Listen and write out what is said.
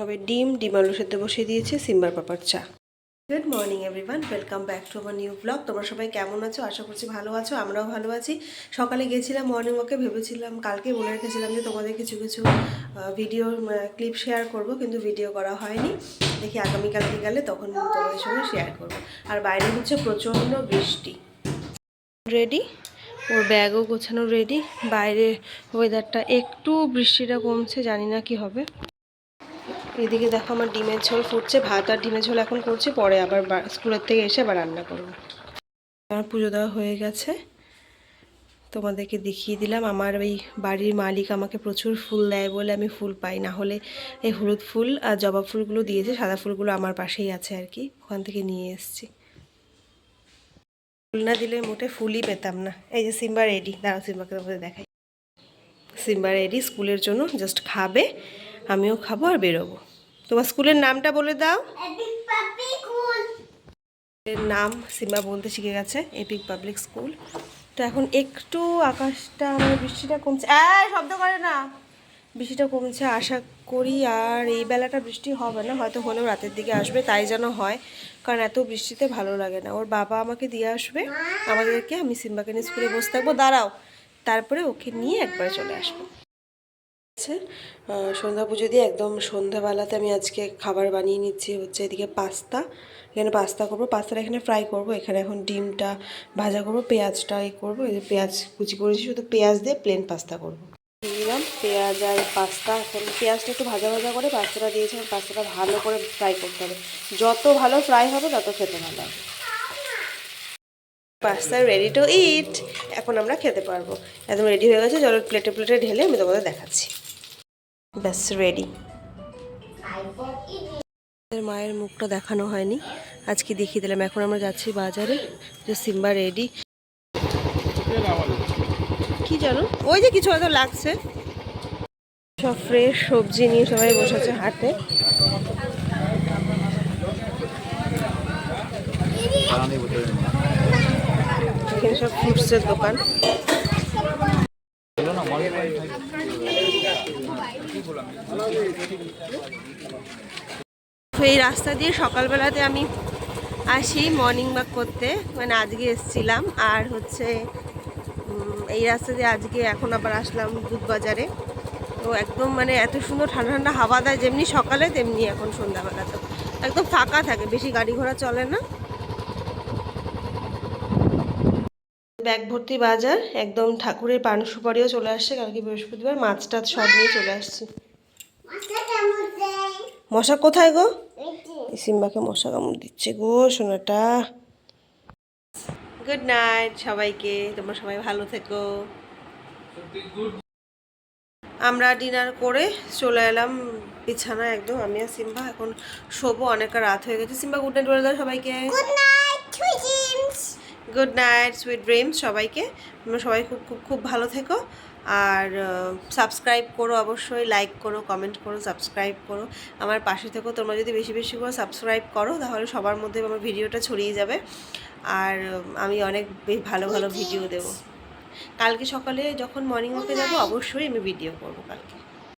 হবে ডিম ডিম আলু সেদ্ধ বসিয়ে দিয়েছে, সিম্বার পাপার চা। Good morning everyone welcome back to আমার নিউ ব্লগ তোমরা সবাই কেমন আছো? আশা করছি ভালো আছো, আমরাও ভালো আছি। সকালে গেছিলাম মর্নিং ওয়াকে ভেবেছিলাম কালকে বলে রেখেছিলাম যে তোমাদের কিছু কিছু ভিডিও ক্লিপ শেয়ার করব, কিন্তু ভিডিও করা হয়নি। দেখি আগামীকালকে গেলে তখন তোমাদের সঙ্গে শেয়ার করব। আর বাইরে হচ্ছে প্রচণ্ড বৃষ্টি। রেডি ওর ব্যাগও গোছানো রেডি বাইরে ওয়েদারটা একটু বৃষ্টিটা কমছে, জানি না কি হবে। এদিকে দেখো আমার ডিমের ঝোল ফুটছে, ভাত আর ডিমের ঝোল এখন করছি, পরে আবার স্কুলের থেকে এসে আবার রান্না করব। আমার পুজো দেওয়া হয়ে গেছে। তোমাদেরকে দেখিয়ে দিলাম, আমার ওই বাড়ির মালিক আমাকে প্রচুর ফুল দেয় বলে আমি ফুল পাই, না হলে এই হলুদ ফুল আর জবা ফুলগুলো দিয়েছে, সাদা ফুলগুলো আমার পাশেই আছে আর কি, ওখান থেকে নিয়ে এসেছি। ফুল না দিলে মোটে ফুলই পেতাম না। এই যে সিম্বা রেডি, দাঁড়াও সিম্বাকে তোমাদের দেখাই। সিম্বা রেডি, স্কুলের জন্য জাস্ট খাবে, আমিও খাব আর বেরোবো। তোমার স্কুলের নামটা বলে দাও। এর নাম সিম্বা বলতে শিখে গেছে এপিক পাবলিক স্কুল। তো এখন একটু আকাশটা মানে বৃষ্টিটা কমছে। শব্দ করে না। বৃষ্টিটা কমছে আশা করি আর এই বেলাটা বৃষ্টি হবে না হয়তো হলেও রাতের দিকে আসবে তাই যেন হয়। কারণ এত বৃষ্টিতে ভালো লাগে না। ওর বাবা আমাকে দিয়ে আসবে। আমাদেরকে আমি সিম্বাকে নিয়ে স্কুলে বসে থাকব। দাঁড়াও। তারপরে ওকে নিয়ে একবার চলে আসব। আছে। সন্ধ্যা পুজো দিয়ে একদম সন্ধ্যাবেলাতে আমি আজকে খাবার বানিয়ে নিচ্ছি হচ্ছে এদিকে পাস্তা। এখানে পাস্তা করব। পাস্তাটা এখানে ফ্রাই করব। এখানে এখন ডিমটা ভাজা করব, পেঁয়াজটা এই করব। এই পেঁয়াজ কুচি করেছি, শুধু পেঁয়াজ দিয়ে প্লেন পাস্তা করব। দিলাম পেঁয়াজ আর পাস্তা। এখন পেঁয়াজটা একটু ভাজা ভাজা করে পাস্তাটা দিয়েছি এবং পাস্তাটা ভালো করে ফ্রাই করতে হবে। যত ভালো ফ্রাই হবে, তত খেতে ভালো হবে। পাস্তা রেডি টু ইট এখন আমরা খেতে পারব। একদম রেডি হয়ে গেছে। জলের প্লেটে প্লেটে ঢেলে আমি তোমাদের দেখাচ্ছি। ব্যাস রেডি মায়ের মুখটা দেখানো হয়নি। আজকে দেখিয়ে দিলাম। এখন আমরা যাচ্ছি বাজারে। যে সিম্বা রেডি কি জানো? ওই যে কিছু হয়তো লাগছে। সব ফ্রেশ সবজি নিয়ে সবাই বসেছে হাটে এখানে সব ফ্রুটসের দোকান। এই রাস্তা দিয়ে সকালবেলাতে আমি আসি মর্নিং ওয়াক করতে। মানে আজকে এসছিলাম। আর হচ্ছে এই রাস্তা দিয়ে আজকে এখন আবার আসলাম দুধবাজারে। তো একদম মানে এত সুন্দর ঠান্ডা ঠান্ডা হাওয়া দেয়, যেমনি সকালে, তেমনি এখন সন্ধ্যাবেলা। তো একদম ফাঁকা থাকে, বেশি গাড়ি ঘোড়া চলে না। ব্যাগ ভর্তি বাজার, একদম ঠাকুরের পান সুপারিও চলে আসছে, কালকে বৃহস্পতিবার মাছ টাছ সব নিয়ে চলে আসছি। মশা কোথায় গো? সিম্বাকে মশা কামড় দিচ্ছে গো, সোনাটা। গুড নাইট সবাইকে, তোমরা সবাই ভালো থেকো। আমরা ডিনার করে চলে এলাম, বিছানায় একদম, আমি আর সিম্বা এখন শোবো, অনেকটা রাত হয়ে গেছে। সিম্বা গুড নাইট বলে দাও সবাইকে। গুড নাইট সুইট ড্রিমস সবাইকে। তোমরা সবাই খুব খুব খুব ভালো থেকো। আর সাবস্ক্রাইব করো অবশ্যই লাইক করো কমেন্ট করো সাবস্ক্রাইব করো। আমার পাশে থেকো তোমরা যদি বেশি বেশি করে সাবস্ক্রাইব করো তাহলে সবার মধ্যে আমার ভিডিওটা ছড়িয়ে যাবে। আর আমি অনেক বেশ ভালো ভালো ভিডিও দেবো। কালকে সকালে যখন মর্নিং ওয়াকে যাব অবশ্যই আমি ভিডিও করব কালকে।